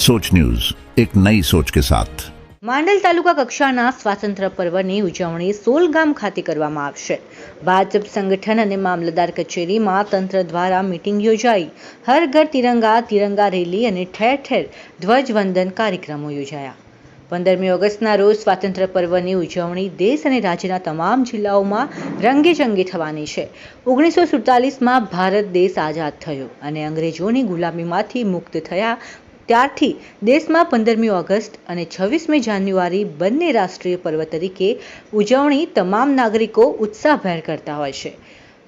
सोच न्यूज एक नई सोच के साथ માંડલ તાલુકા કક્ષાના સ્વાતંત્ર્ય પર્વની ઉજવણી સોલગામ ખાતે કરવામાં આવશે ભાજપ સંગઠન અને મામલતદાર કચેરીમાં તંત્ર દ્વારા મીટિંગ યોજાઈ હર ઘર તિરંગા તિરંગા રેલી અને ઠેર ઠેર ધ્વજવંદન કાર્યક્રમો યોજાયા પંદરમી ઓગસ્ટના રોજ સ્વાતંત્ર્ય પર્વની ઉજવણી દેશ અને રાજ્યના તમામ જિલ્લાઓમાં રંગેચંગે થવાની છે ઓગણીસો સુડતાલીસમાં ભારત દેશ આઝાદ થયો અને અંગ્રેજોની ગુલામીમાંથી મુક્ત થયા ત્યારથી દેશમાં પંદરમી ઓગસ્ટ અને છવ્વીસમી જાન્યુઆરી બંને રાષ્ટ્રીય પર્વ તરીકે ઉજવણી તમામ નાગરિકો ઉત્સાહભેર કરતા હોય છે.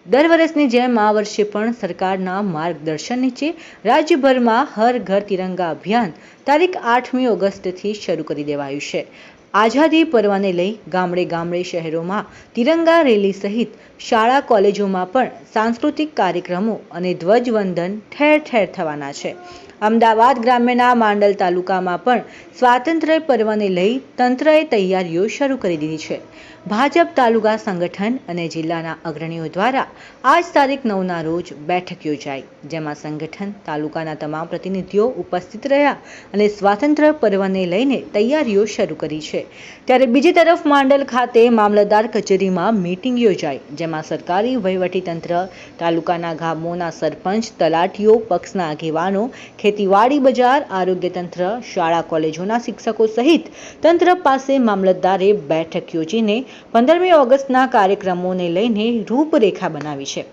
દર વર્ષની જેમ આ વર્ષે પણ સરકારના માર્ગદર્શન નીચે રાજ્યભરમાં હર ઘર તિરંગા અભિયાન તારીખ આઠમી ઓગસ્ટથી શરૂ કરી દેવાયું છે. આઝાદી પર્વને લઈ ગામડે ગામડે શહેરોમાં તિરંગા રેલી સહિત શાળા કોલેજોમાં પણ સાંસ્કૃતિક કાર્યક્રમો અને ધ્વજવંદન ઠેર ઠેર થવાના છે. અમદાવાદ ગ્રામ્યના માંડલ તાલુકામાં પણ સ્વાતંત્ર્ય પર્વને લઈ તંત્રએ તૈયારીઓ શરૂ કરી દીધી છે. ભાજપ તાલુકા સંગઠન અને જિલ્લાના અગ્રણીઓ દ્વારા આજ તારીખ નવના રોજ બેઠક યોજાઈ, જેમાં સંગઠન, તાલુકાના તમામ પ્રતિનિધિઓ ઉપસ્થિત રહ્યા અને સ્વાતંત્ર્ય પર્વને લઈને તૈયારીઓ શરૂ કરી છે. ત્યારે બીજી તરફ માંડલ ખાતે મામલતદાર કચેરીમાં મીટિંગ યોજાઈ, જેમાં સરકારી વહીવટીતંત્ર, તાલુકાના ગામોના સરપંચ, તલાટીઓ, પક્ષના આગેવાનો ખેતીવાડી બજાર, આરોગ્ય તંત્ર, શાળા, કોલેજોના શિક્ષકો સહિત તંત્ર પાસે મામલતદારે બેઠક યોજીને પંદરમી ઓગસ્ટના કાર્યક્રમોને લઈને રૂપરેખા બનાવી છે.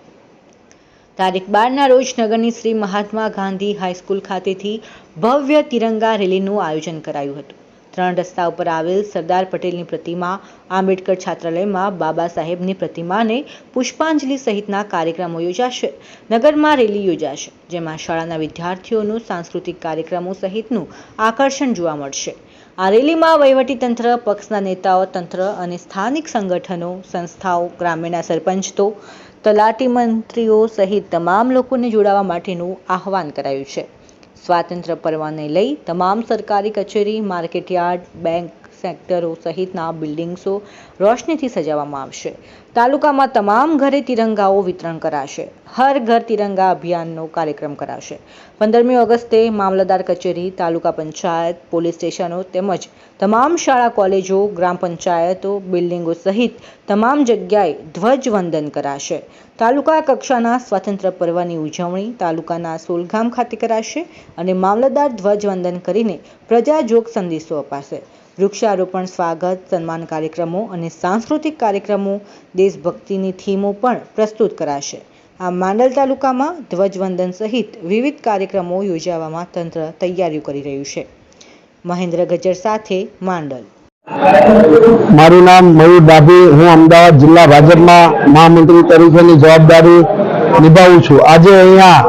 તારીખ બારના રોજ નગરની શ્રી મહાત્મા ગાંધી હાઈસ્કૂલ ખાતેથી ભવ્ય તિરંગા રેલીનું આયોજન કરાયું હતું. ત્રણ રસ્તા ઉપર આવેલ સરદાર પટેલની પ્રતિમા, આંબેડકર છાત્રાલયમાં બાબા સાહેબની પ્રતિમાને પુષ્પાંજલિ સહિતના કાર્યક્રમો યોજાશે. નગરમાં રેલી યોજાશે, જેમાં શાળાના વિદ્યાર્થીઓનું સાંસ્કૃતિક કાર્યક્રમો સહિતનું આકર્ષણ જોવા મળશે. આ રેલીમાં વહીવટીતંત્ર, પક્ષના નેતાઓ, તંત્ર અને સ્થાનિક સંગઠનો, સંસ્થાઓ ગ્રામ્યના તો તલાટી મંત્રીઓ સહિત તમામ લોકોને જોડાવા માટેનું આહવાન કરાયું છે. સ્વાતંત્ર્ય પર્વને લઈ તમામ સરકારી કચેરી માર્કેટયાર્ડ બેંક સેક્ટરો સહિતના બિલ્ડિંગ્સો રોશનીથી સજાવવામાં આવશે. તાલુકામાં તમામ ઘરે તિરંગાઓ વિતરણ કરાશે. હર ઘર તિરંગા અભિયાનનો કાર્યક્રમ કરાશે. પંદરમી ઓગસ્ટે મામલતદાર કચેરી, તાલુકા પંચાયત, પોલીસ સ્ટેશનો તેમજ તમામ શાળા, કોલેજો, ગ્રામ પંચાયતો, બિલ્ડિંગો સહિત તમામ જગ્યાએ ધ્વજવંદન કરાશે. તાલુકા કક્ષાના સ્વાતંત્ર્ય પર્વની ઉજવણી તાલુકાના સોલગામ ખાતે કરાશે અને મામલતદાર ધ્વજવંદન કરીને પ્રજાજોગ સંદેશો અપાશે. વૃક્ષારોપણ, સ્વાગત, સન્માન કાર્યક્રમો અને સાંસ્કૃતિક કાર્યક્રમો દેશભક્તિની થીમો પણ પ્રસ્તુત કરાશે. આ માંડલ તાલુકામાં ધ્વજવંદન સહિત વિવિધ કાર્યક્રમો યોજવામાં તંત્ર તૈયારીઓ કરી રહ્યું છે. મહેન્દ્ર ગજર સાથે માંડલ. મારું નામ મયુર ડાભી. હું અમદાવાદ જિલ્લા ભાજપમાં મહામંત્રી તરીકેની જવાબદારી નિભાવું છું. આજે અહીંયા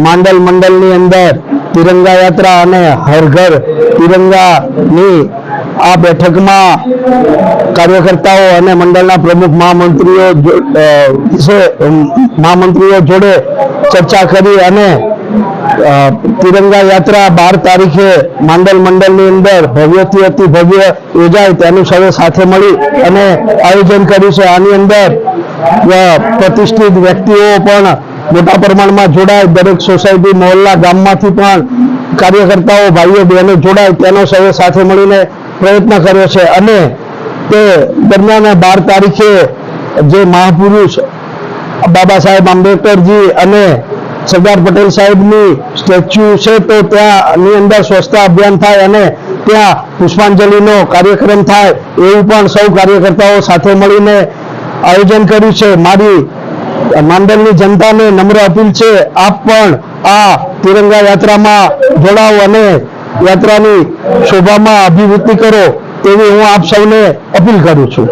માંડલ મંડળની અંદર તિરંગા યાત્રા અને હર ઘર તિરંગાની આ બેઠકમાં કાર્યકર્તાઓ અને મંડળના પ્રમુખ મહામંત્રીઓ મહામંત્રીઓ જોડે ચર્ચા કરી અને તિરંગા યાત્રા બાર તારીખે માંડલ મંડળની અંદર ભવ્યથી અતિ ભવ્ય યોજાય તેનું સૌએ સાથે મળી અને આયોજન કર્યું છે. આની અંદર પ્રતિષ્ઠિત વ્યક્તિઓ પણ મોટા પ્રમાણમાં જોડાય દરેક સોસાયટી, મહોલ્લા, ગામમાંથી પણ કાર્યકર્તાઓ, ભાઈઓ, બહેનો જોડાય તેનો સૌએ સાથે મળીને પ્રયત્ન કર્યો છે. અને તે દરમિયાન બાર તારીખે જે મહાપુરુષ બાબા સાહેબ આંબેડકરજી અને સરદાર પટેલ સાહેબની સ્ટેચ્યુ છે, તો ત્યાંની અંદર સ્વચ્છતા અભિયાન થાય અને ત્યાં પુષ્પાંજલિનો કાર્યક્રમ થાય એવું પણ સૌ કાર્યકર્તાઓ સાથે મળીને આયોજન કર્યું છે. મારી માંડલની જનતાને નમ્ર અપીલ છે, આપ પણ આ તિરંગા યાત્રામાં જોડાઓ અને યાત્રાની શોભામાં અભિવૃદ્ધિ કરો, તેવી હું આપ સૌને અપીલ કરું છું.